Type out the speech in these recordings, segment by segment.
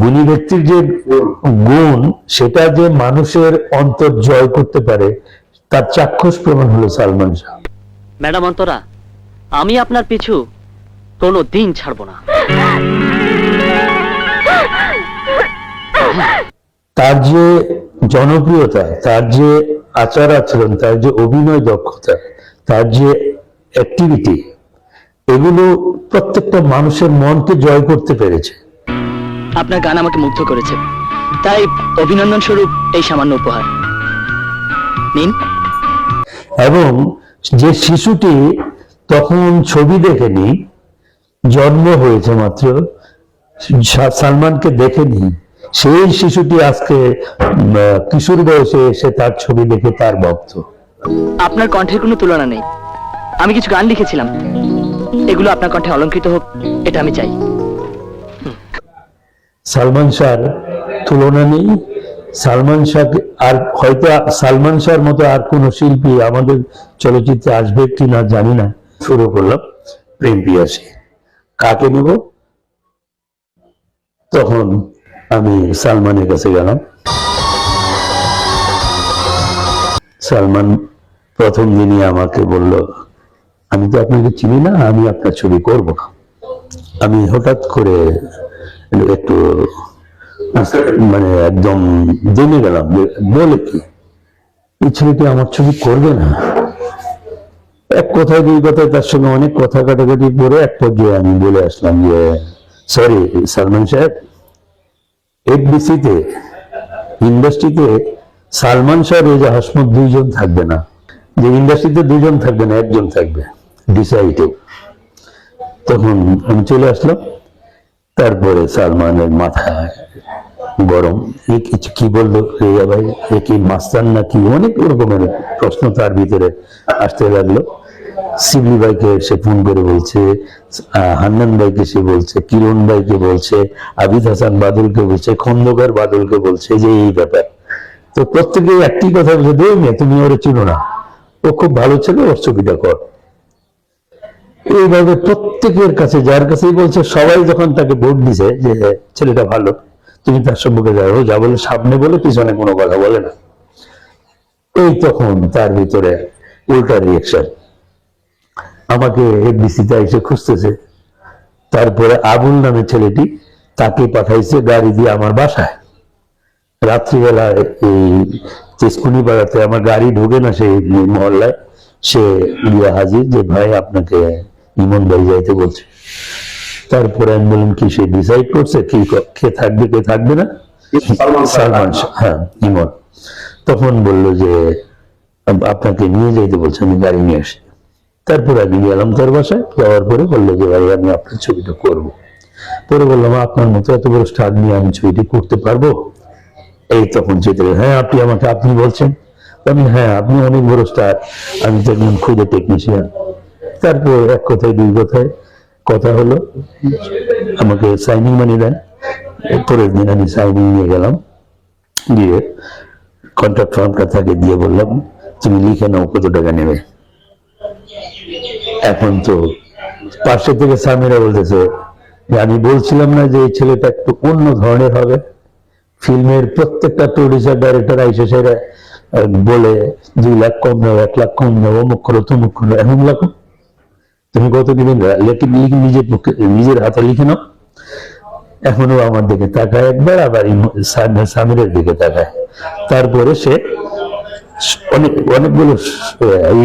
গুণী ব্যক্তির যে গুণ সেটা যে মানুষের অন্তর জয় করতে পারে তার চাক্ষুষ প্রমাণ হলো সালমান শাহ। ম্যাডাম অন্তরা আমি আপনার পিছু কোনো দিন ছাড়বো না। তার যে জনপ্রিয়তা তার যে আচার আচরণ তার যে অভিনয় দক্ষতা তার যে অ্যাক্টিভিটি এগুলো প্রত্যেকটা মানুষের মনকে জয় করতে পেরেছে। আপনার গান আমাকে মুগ্ধ করেছে। তাই অভিনন্দন স্বরূপ এই সামান্য উপহার। নিন। এবং যে শিশুটি তখন ছবি দেখেনি জন্ম হয়েছে মাত্র সালমানকে দেখেনি সেই শিশুটি আজকে কিশোর বয়সে এসে তার ছবি দেখে তার ভক্ত। আপনার কণ্ঠের কোনো তুলনা নেই। আমি কিছু গান লিখেছিলাম। এগুলো আপনার কণ্ঠে অলঙ্কৃত হোক এটা আমি চাই। সালমান শাহর তুলনা নেই। সালমান শাহ আর হয়তো সালমান শাহর মতো আর কোন শিল্পী আমাদের চলচ্চিত্রে আসবে কি না জানি না। শুরু করলাম। প্রেম পিয়াসী। কাকে নেব? তখন আমি সালমানের কাছে গেলাম। সালমান প্রথম দিনই আমাকে বলল, আমি তো আপনাকে চিনি না, আমি আপনার ছবি করব আমি হঠাৎ করে একটু মানে একদম গেলাম বলে কি। আমার ছবি করবে না। এক কথায় দুই কথায় তার সঙ্গে অনেক কথা কাটাকাটি করে এক পর্যায়ে আমি বলে আসলাম যে সরি সালমান সাহেব এফবিসিতে ইন্ডাস্ট্রিতে সালমান শাহ রেজা হাসমত দুইজন থাকবে না। যে ইন্ডাস্ট্রিতে দুজন থাকবে না, একজন থাকবে, ডিসাইডে। তখন আমি চলে আসলাম। তারপরে সালমানের মাথায় গরম। এ কিছু কি বলল রেজা ভাই? এ কি মাস্তান নাকি? অনেক রকমের প্রশ্ন তার ভিতরে আসতে লাগল। শিবলি ভাইকে সে ফোন করে বলছে হান্নান ভাইকে সে বলছে, কিরণ ভাইকে বলছে, আবিদ হাসান বাদলকে বলছে, খন্দকার বাদলকে বলছে যে এই ব্যাপার। তো প্রত্যেকে একটি কথা বলছে মেয়ে, তুমি ওরে চিনো না। ও খুব ভালো ছেলে, ওর ছবিটা কর। এইভাবে প্রত্যেকের কাছে, যার কাছেই বলছে, সবাই যখন তাকে ভোট দিছে যে ছেলেটা ভালো, তুমি তার সম্পর্কে যাও যা বলে সামনে বলে, পিছনে কোনো কথা বলে না। এই তখন তার ভিতরে উল্টা রিয়েকশন আমাকে এফবিসিতে এসে খুঁজতেছে। তারপরে আবুল নামে ছেলেটি তাকে পাঠাইছে গাড়ি দিয়ে আমার বাসায়। রাত্রিবেলা এই তেজকুনি আমার গাড়ি ঢোকে না সেই মহল্লায়, সে হাজির যে, ভাই, আপনাকে ইমন ভাই যাইতে বলছে। তারপরে আমি বললাম কি সে ডিসাইড করছে? কি কে থাকবে কে থাকবে না? সালমান হ্যাঁ ইমন। তখন বলল যে আপনাকে নিয়ে যাইতে বলছে আমি গাড়ি নিয়ে আসি। তারপরে আমি গেলাম তার বাসায় যাওয়ার পরে বলল যে ভাই আমি আপনার ছবিটা করব। পরে বললাম আপনার মতো এত বড় স্টার নিয়ে আমি ছবিটি করতে পারব? এই তখন চিত্রে হ্যাঁ আপনি আমাকে আপনি বলছেন। আমি হ্যাঁ আপনি অনেক বড় স্টার। আমি তো একজন খুদে টেকনিশিয়ান তারপর এক কথায়, দুই কথায় কথা হলো, আমাকে সাইনিং মানি দেন। পরের দিন আমি সাইনিং নিয়ে গেলাম গিয়ে কন্ট্রাক্ট ফর্মটা তাকে দিয়ে বললাম, তুমি লিখে নাও কত টাকা নেবে? এখন তো পাশে থেকে সামিরা বলতেছে আমি বলছিলাম না যে এই ছেলেটা একটু অন্য ধরনের হবে। ফিল্মের প্রত্যেকটা প্রডিউসার ডাইরেক্টর আইসে সেরা বলে, দুই লাখ কম নেব এক লাখ কম নেব অমুক করো, তমুক করো, এমন লাখো তুমি কত দিবেন নিজের নিজের হাতে লিখে নাও? এখনও আমার দিকে তাকায় একবার আবার সামিরের দিকে তাকায়। তারপরে সে অনেক অনেকগুলো এই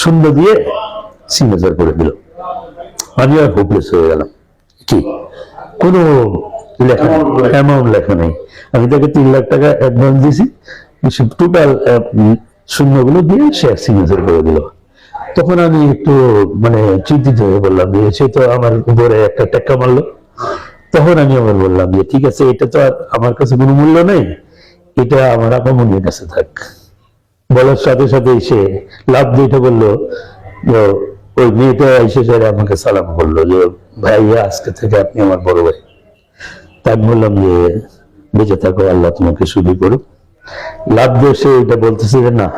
শূন্য দিয়ে সিগনেচার করে দিল। আমি আর হোপলেস হয়ে গেলাম। কি? কোনো লেখা অ্যামাউন্ট লেখা নেই। আমি তাকে তিন লাখ টাকা অ্যাডভান্স দিয়েছি টোটাল শূন্যগুলো দিয়ে সে সিগনেচার করে দিল। তখন আমি একটু মানে চিন্তিত হয়ে বললাম যে, সে তো আমার উপরে একটা টেক্কা মারলো। তখন আমি আবার বললাম যে, ঠিক আছে, এটা তো আর আমার কাছে কোনো মূল্য নেই, এটা আমার আপামনির কাছে থাক। বলার সাথে সাথে সে লাভ দিয়ে বলল ওই মেয়েটা এসে সেরে আমাকে সালাম করল যে, ভাইয়া, আজকে থেকে আপনি আমার বড় ভাই। তাই আমি বললাম যে, বেঁচে থাকো, আল্লাহ তোমাকে শুধু করুক। লাভ দিয়ে সে এটা বলতেছে যে, না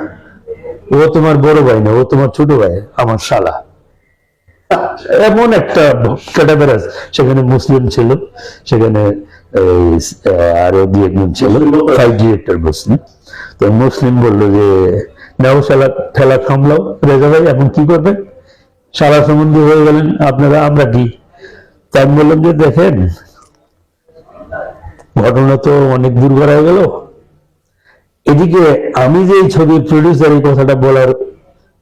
ও তোমার বড় ভাই না, ও তোমার ছোট ভাই, আমার শালা। এমন একটা ক্যাটাগরাস সেখানে মুসলিম ছিল, সেখানে আরও দুই একজন ছিল ফাইভ মুসলিম তো মুসলিম বলল যে, নাও সালা ঠেলা থামলাও রেজা ভাই, এখন কি করবে? সারা সম্বন্ধে হয়ে গেলেন, আপনারা, আমরা কি? তাই বললাম যে, দেখেন, ঘটনা তো অনেক দূর হয়ে গেল এদিকে আমি যে ছবির প্রডিউসার এই কথাটা বলার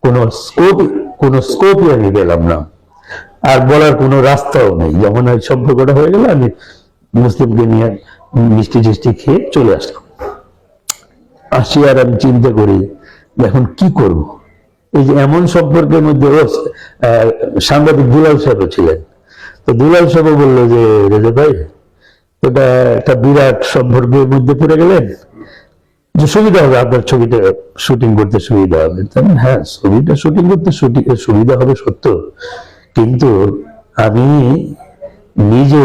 কোন স্কোপ কোন স্কোপই আমি পেলাম না। আর বলার কোনো রাস্তাও নেই। যখন ওই সম্পর্কটা হয়ে গেল, আমি মুসলিমকে নিয়ে মিষ্টি টিষ্টি খেয়ে চলে আসলাম। আসি আর আমি চিন্তা করি, এখন কি করব? এই যে এমন সম্পর্কের মধ্যে সাংবাদিক দুলাল সাহেব ছিলেন। তো দুলাল সাহেব বলল যে, রেজা ভাই, এটা একটা বিরাট সম্পর্কের মধ্যে পড়ে গেলেন। যে সুবিধা হবে, আপনার ছবিটা শুটিং করতে সুবিধা হবে? হ্যাঁ ছবিটা শুটিং করতে সুবিধা হবে সত্য। কিন্তু আমি নিজে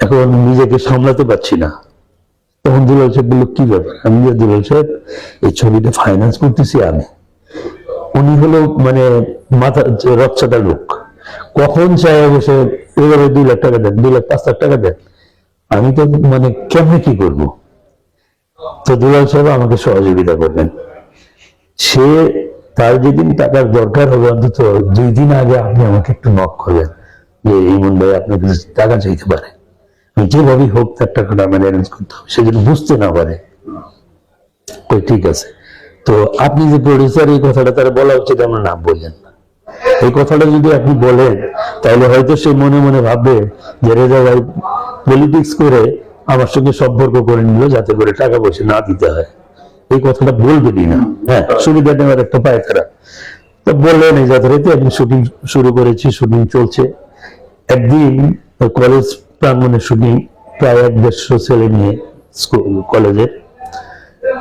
এখন নিজেকে সামলাতে পারছি না। তখন দুলাল সাহেব বলল, কি ব্যাপার? আমি যে দুলাল সাহেব, এই ছবিটা ফাইন্যান্স করতেছি আমি। উনি হলো মানে মাথা রচ্ছাটা লোক। কখন চাই বসে এবারে দুই লাখ টাকা দেন, দুই লাখ পাঁচ লাখ টাকা দেন। আমি তো মানে কেমনে কি করব? তো দুলাল সাহেব আমাকে সহযোগিতা করবেন সে তার যেদিন টাকার দরকার হবে অন্তত দুই দিন আগে আপনি আমাকে একটু নক করবেন যে, ইমন ভাই, আপনার কাছে টাকা চাইতে পারে। যেভাবেই হোক তার টাকাটা আমার অ্যারেঞ্জ করতে হবে, সে যেন বুঝতে না পারে। ঠিক আছে। তো আপনি যে প্রডিউসার এই কথাটা তারা বলা উচিত, আমার নাম বললেন না। এই কথাটা যদি আপনি বলেন, তাহলে হয়তো সে মনে মনে ভাববে যে, রেজা ভাই পলিটিক্স করে আমার সঙ্গে সম্পর্ক করে নিল যাতে করে টাকা পয়সা না দিতে হয়। এই কথাটা বলবেনই না হ্যাঁ সুবিধা নেওয়ার একটা পায় তারা। তো বললেন এই যথারীতি আমি শুটিং শুরু করেছি, শুটিং চলছে। একদিন কলেজ প্রাঙ্গনে শুটিং, প্রায় এক দেড়শো ছেলে নিয়ে স্কুল, কলেজে।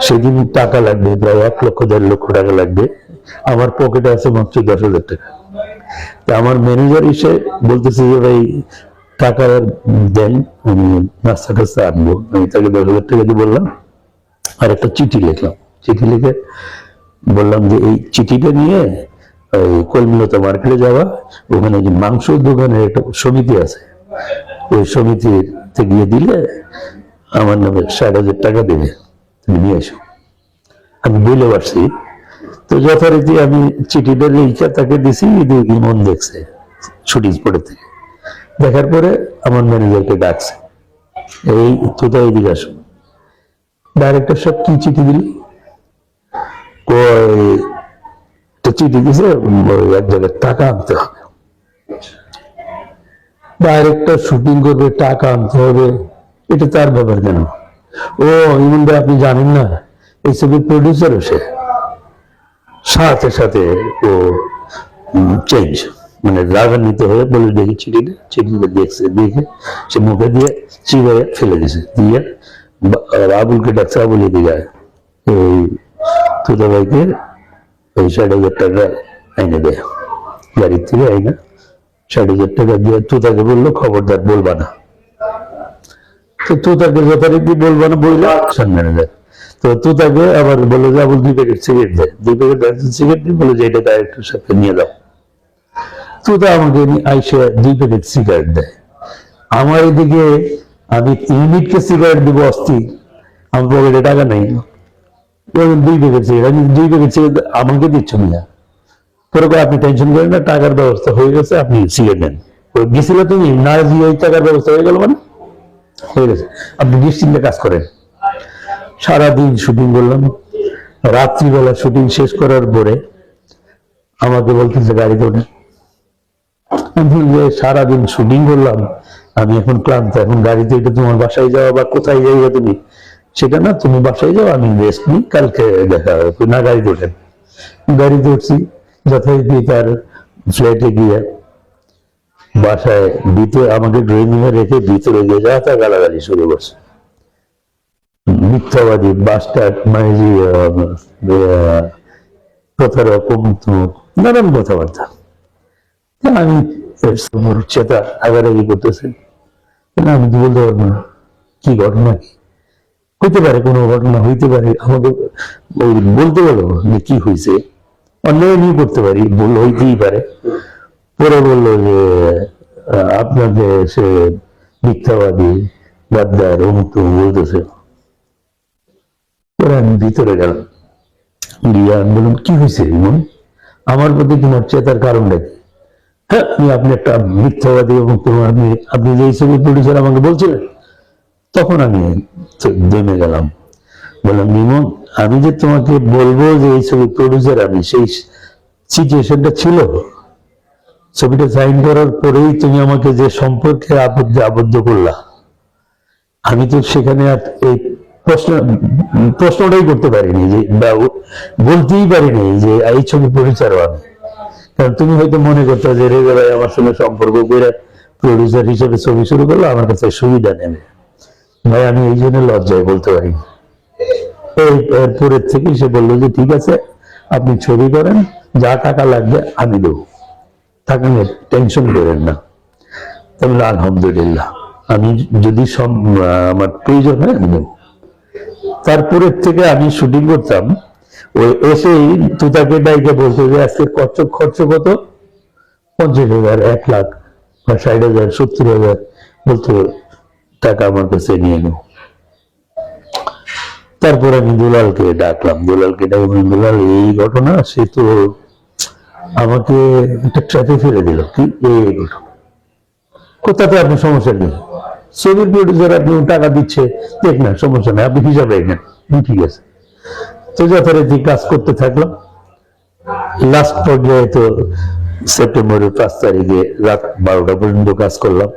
সেদিন টাকা লাগবে, প্রায় এক লক্ষ, দেড় লক্ষ টাকা লাগবে। আমার পকেটে আছে মাত্র দশ হাজার টাকা। তা আমার ম্যানেজার এসে বলতেছে যে, ভাই টাকা দেন আমি নাস্তা টাস্তা আনব আমি তাকে দশ হাজার টাকা দিয়ে বললাম, আর একটা চিঠি লিখলাম। চিঠি লিখে বললাম যে, এই চিঠিটা নিয়ে ওই কলমিলতা মার্কেটে যাওয়া, ওখানে যে মাংস দোকানের একটা সমিতি আছে, ওই সমিতিতে গিয়ে দিলে আমার নামে ষাট হাজার টাকা দেবে, তুমি নিয়ে এসো। আমি বলে পারছি তো যথারীতি আমি চিঠিটা লিখে তাকে দিছি দেখি মন দেখছে ছুটি পড়ে থেকে। দেখার পরে আমার ম্যানেজারকে ডাকছে। এই তোতা এদিকে আসো। ডাইরেক্টর সব কি চিঠি দিলি? চিঠি দিছে এক জায়গায় টাকা আনতে হবে। ডাইরেক্টর শুটিং করবে, টাকা আনতে হবে। এটা তার ব্যাপার কেন ও, ইমন ভাই, আপনি জানেন না? এই ছবির প্রডিউসার সে। সাথে সাথে ও চেঞ্জ মানে রাগান্বিত হয়ে বলে দেখি চিঠিটা চিঠিটা দেখছে, দেখে সে মুখে দিয়ে চিবে ফেলে দিছে দিয়ে বা- আর আবুলকে ডাকছে আবুল এদিকে আয়। তুদা ওই হাজার টাকা এনে দেয়। গাড়ির থেকে আইনা ষাট হাজার টাকা দিয়ে তুতাকে বলল, খবরদার বলবা না। তো তুতাকে যথারীতি বলবা না বললে? সামনে যায় তো তুতাকে আবার বলে যে আবুল দুই প্যাকেট সিগারেট দেয় দুই প্যাকেট সিগারেট দিয়ে বলে যে, এটা ডাইরেক্টর সাথে নিয়ে যাও। তুতা আমাকে আইসে দুই প্যাকেট সিগারেট দেয়। আমার এদিকে আমি ইউনিটকে সিগারেট দিব অস্থির। আমার পকেটে টাকা নেই। দুই প্যাকেট সিগারেট দুই প্যাকেট সিগারেট আমাকে দিচ্ছ না কয়, আপনি টেনশন করেন না টাকার ব্যবস্থা হয়ে গেছে আপনি সিগারেট নেন। গেছিল তুমি? না দিয়ে টাকার ব্যবস্থা হয়ে গেল মানে? হয়ে গেছে। আপনি নিশ্চিন্তে কাজ করেন। সারাদিন শুটিং করলাম। রাত্রিবেলা শুটিং শেষ করার পরে আমাকে বলতেছে গাড়ি ওঠে যে সারাদিন শুটিং করলাম। আমি এখন ক্লান্ত, এখন গাড়িতে এটা তোমার বাসায় যাওয়া বা কোথায় যাইবা তুমি? সেটা না, তুমি বাসায় যাও, আমি রেস্ট নিই, কালকে দেখা হবে, না গাড়িতে ওঠেন গাড়িতে উঠছি, যথারীতি তার ফ্ল্যাটে গিয়ে বাসায় ভিতরে আমাকে ড্রয়িং রুমে রেখে ভিতরে গিয়ে যা তা গালাগালি শুরু করছে। মিথ্যাবাদী বাস্টার মানে প্রতারক নানান কথাবার্তা। আমি আগারাগি আমি বলতে পারব না কি ঘটনা? কি হইতে পারে কোনো ঘটনা, হইতে পারে আমাকে বলতে যে কি হয়েছে অন্যায় নিয়ে করতে পারি, ভুল হইতেই পারে। পরে বলল যে আপনাকে সে মিথ্যাবাদী গাদ্দার অমুক বলতেছে। পরে আমি ভিতরে গেলাম। গিয়ে আমি বললাম, কি হয়েছে আমার প্রতি তোমার চেতার কারণটা কি? আমি আপনি একটা মিথ্যাবাদী এবং আপনি আপনি যে ছবি প্রডিউসার আমাকে বলছিলেন, তখন আমি দমে গেলাম। বললাম নিমন আমি যে তোমাকে বলব যে এই ছবি প্রডিউসার আমি, সেই সিচুয়েশনটা ছিল। ছবিটা সাইন করার পরেই তুমি আমাকে যে সম্পর্কে আবদ্ধ আবদ্ধ করলা, আমি তো সেখানে আর এই প্রশ্ন, প্রশ্নটাই করতে পারিনি যে বলতেই পারিনি যে, এই ছবি প্রডিউসারও আমি। কারণ তুমি হয়তো মনে করতে যে রেগে ভাই আমার সঙ্গে সম্পর্ক করে প্রডিউসার হিসেবে ছবি শুরু করল আমার কাছে সুবিধা নেবে ভাই আমি এই জন্য লজ্জায় বলতে পারি এরপরের থেকে সে বলল যে ঠিক আছে আপনি ছবি করেন যা টাকা লাগবে আমি দেবো। থাকেন টেনশন করেন না। বললাম, আলহামদুলিল্লাহ আমি যদি সব আমার প্রয়োজন হয় আমি দেবো। তারপরের থেকে আমি শুটিং করতাম এসেই তুতাকে ডাইকে বলতো যে খরচ কত? পঞ্চাশ হাজার এক লাখ বা ষাট হাজার সত্তর হাজার। বলতো টাকা আমার কাছে নিয়ে নেব তারপর আমি দুলালকে ডাকলাম। দুলালকে ডাকে বললাম, দুলাল এই ঘটনা সে তো আমাকে একটা ট্র্যাপে ফেলে দিল। কি? এই ঘটনা? কোথাতে আপনি সমস্যা নেই ছবির প্রডিউসার আপনি টাকা দিচ্ছে। দেখ না সমস্যা নেই আপনি হিসাবে রেখেন। হুম, ঠিক আছে। তো যথারীতি কাজ করতে থাকলাম লাস্ট পর্যায়ে তো সেপ্টেম্বরের পাঁচ তারিখে রাত বারোটা পর্যন্ত কাজ করলাম।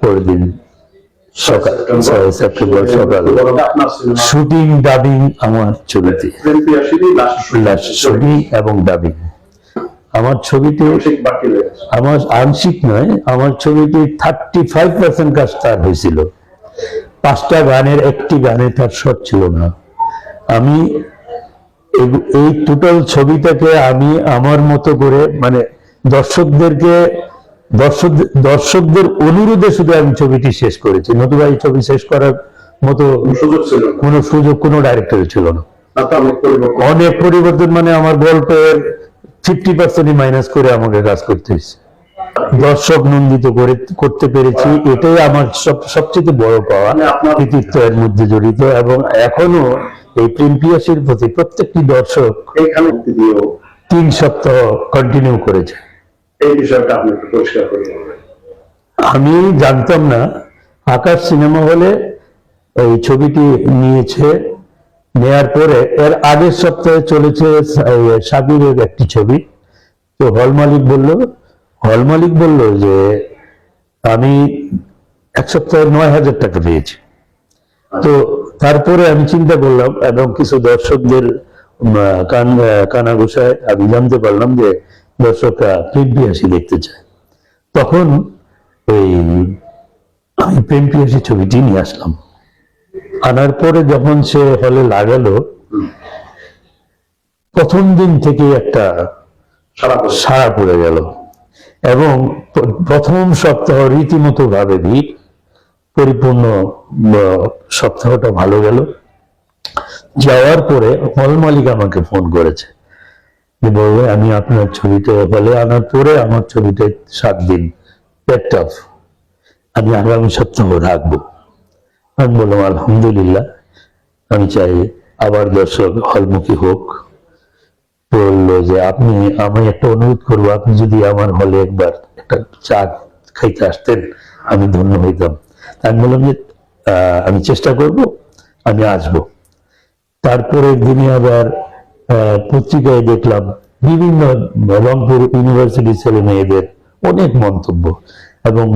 পরের দিন সকাল ছয় সেপ্টেম্বর সকাল। শুটিং ডাবিং আমার ছবিতে। শুটিং এবং ডাবিং আমার ছবিতে আমার আংশিক নয় আমার ছবিতে থার্টি ফাইভ পার্সেন্ট কাজ তার হয়েছিল। পাঁচটা গানের একটি গানে তার শট ছিল না। আমি এই- টোটাল ছবিটাকে আমি আমার মতো করে মানে দর্শকদেরকে দর্শক দর্শকদের অনুরোধে শুধু আমি ছবিটি শেষ করেছি। নতুবা এই ছবি শেষ করার মতো কোনো সুযোগ কোনো ডাইরেক্টর ছিল না। অনেক পরিবর্তন। মানে আমার গল্পের ফিফটি পার্সেন্টই মাইনাস করে আমাকে কাজ করতে হয়েছে। দর্শক নন্দিত করে করতে পেরেছি এটাই আমার সব সবচেয়ে বড় পাওয়া মানে কৃতিত্ব এর মধ্যে জড়িত এবং এখনও এই প্রেম পিয়াসের প্রতি প্রত্যেকটি দর্শক তিন সপ্তাহ কন্টিনিউ করেছে। এই বিষয়টা আপনি পরিষ্কার করে আমি জানতাম না আকাশ সিনেমা হলে এই ছবিটি নিয়েছে নেয়ার পরে এর আগের সপ্তাহে চলেছে সাবিরের একটি ছবি। তো হল মালিক বলল হল মালিক বলল যে আমি এক সপ্তাহে নয় হাজার টাকা পেয়েছি তো তারপরে আমি চিন্তা করলাম এবং কিছু দর্শকদের কান কানাঘুষায় আমি জানতে পারলাম যে দর্শকরা প্রেম পিয়াসী দেখতে চায়। তখন ওই আমি প্রেম পিয়াসী ছবিটি নিয়ে আসলাম। আনার পরে যখন সে হলে লাগালো, প্রথম দিন থেকে একটা সারা পড়ে গেল। এবং প্রথম সপ্তাহ রীতিমতো ভাবে ভিড়। পরিপূর্ণ সপ্তাহটা ভালো গেল। যাওয়ার পরে হল মালিক আমাকে ফোন করেছে। বলবে আমি আপনার ছবিটা হলে আনার পরে আমার ছবিটা সাত দিন পেট অফ আমি আগামী সপ্তাহ রাখব। আমি বললাম, আলহামদুলিল্লাহ। আমি চাই আবার দর্শক হলমুখী হোক। বলল যে, আপনি, আমি একটা অনুরোধ করব, আপনি যদি আমার হলে একবার একটা চা খাইতে আসতেন, আমি ধন্য হইতাম। আমি বললাম যে আমি চেষ্টা করব, আমি আসব। তারপরের দিনে আবার পত্রিকায় দেখলাম বিভিন্ন রংপুর ইউনিভার্সিটি ছেলে মেয়েদের অনেক মন্তব্য এবং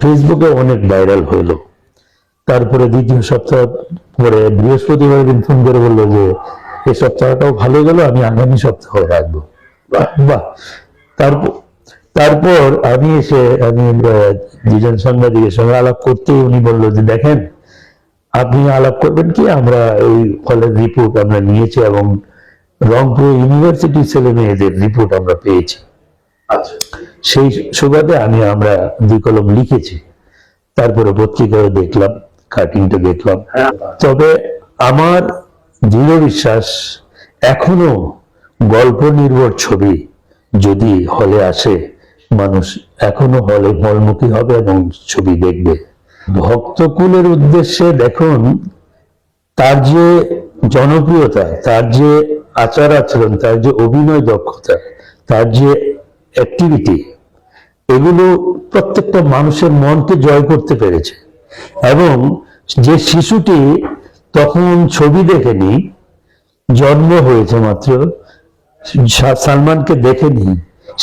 ফেসবুকে অনেক ভাইরাল হইল তারপরে দ্বিতীয় সপ্তাহ পরে বৃহস্পতিবার দিন ফোন করে বলল যে এই সপ্তাহটাও ভালো গেল, আমি আগামী সপ্তাহ রাখব। বাহ বাহ। তারপর তারপর আমি এসে আমি দুজন সাংবাদিকের সঙ্গে আলাপ করতেই উনি বলল যে দেখেন আপনি আলাপ করবেন কি? আমরা এই ফলের রিপোর্ট আমরা নিয়েছি এবং রংপুর ইউনিভার্সিটি ছেলে মেয়েদের রিপোর্ট আমরা পেয়েছি। আচ্ছা। সেই সুবাদে আমি আমরা দুই কলম লিখেছি। তারপরে পত্রিকায় দেখলাম কাটিংটা দেখলাম। হ্যাঁ। তবে আমার দৃঢ় বিশ্বাস এখনও গল্প নির্ভর ছবি যদি হলে আসে মানুষ এখনও হলে মলমুখী হবে এবং ছবি দেখবে। ভক্তকুলের উদ্দেশ্যে দেখুন, তার যে জনপ্রিয়তা, তার যে আচার আচরণ, তার যে অভিনয় দক্ষতা, তার যে অ্যাক্টিভিটি এগুলো প্রত্যেকটা মানুষের মনকে জয় করতে পেরেছে। এবং যে শিশুটি তখন ছবি দেখেনি, জন্ম হয়েছে মাত্র সালমানকে দেখেনি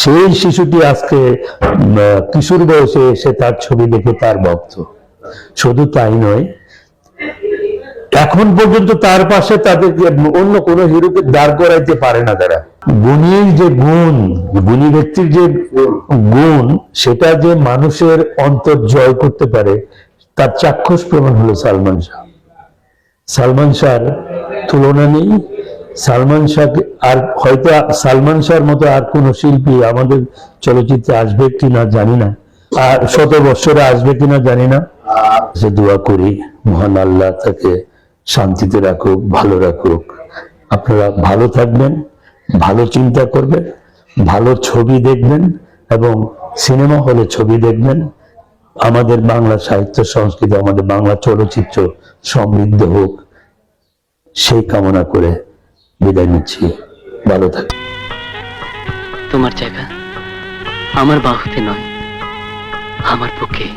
সেই শিশুটি আজকে কিশোর বয়সে এসে তার ছবি দেখে তার ভক্ত। শুধু তাই নয়, এখন পর্যন্ত তার পাশে তাদেরকে অন্য কোনো হিরোকে দাঁড় করাইতে পারে না তারা। গুণীর যে গুণ, গুণী ব্যক্তির যে গুণ, সেটা যে মানুষের অন্তর জয় করতে পারে, তার চাক্ষুষ প্রমাণ হলো সালমান শাহ। সালমান শাহর তুলনা নেই সালমান শাহ আর হয়তো সালমান শাহর মতো আর কোন শিল্পী আমাদের চলচ্চিত্রে আসবে কিনা জানি না। আর শত বৎসরে আসবে কিনা জানি না। সে দোয়া করি মহান আল্লাহ তাকে শান্তিতে রাখুক ভালো রাখুক। আপনারা ভালো থাকবেন ভালো চিন্তা করবেন ভালো ছবি দেখবেন এবং সিনেমা হলে ছবি দেখবেন। আমাদের বাংলা সাহিত্য সংস্কৃতি আমাদের বাংলা চলচ্চিত্র সমৃদ্ধ হোক। সেই কামনা করে বিদায় নিচ্ছি। ভালো থাক। তোমার জায়গা আমার বাহুতে নয় আমার বুকে।